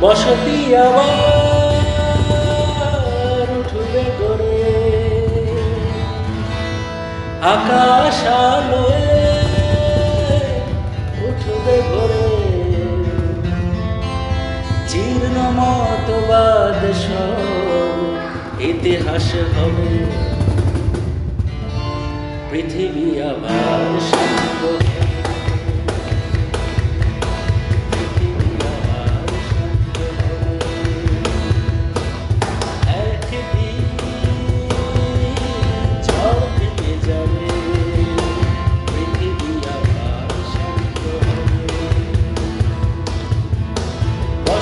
বসতি আবার উঠবে করে। আকাশ আলোয় উঠবে করে। জীর্ণ মতবাদ ইতিহাস হবে। পৃথিবী আবার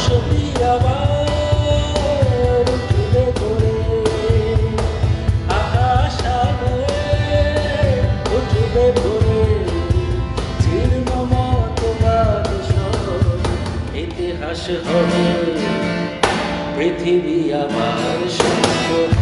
সতী আবার ঘিরে করে আকাশ উঠিবে ভরে চিরমম তোমার ইতিহাস হবে পৃথিবী আমার সম্পদ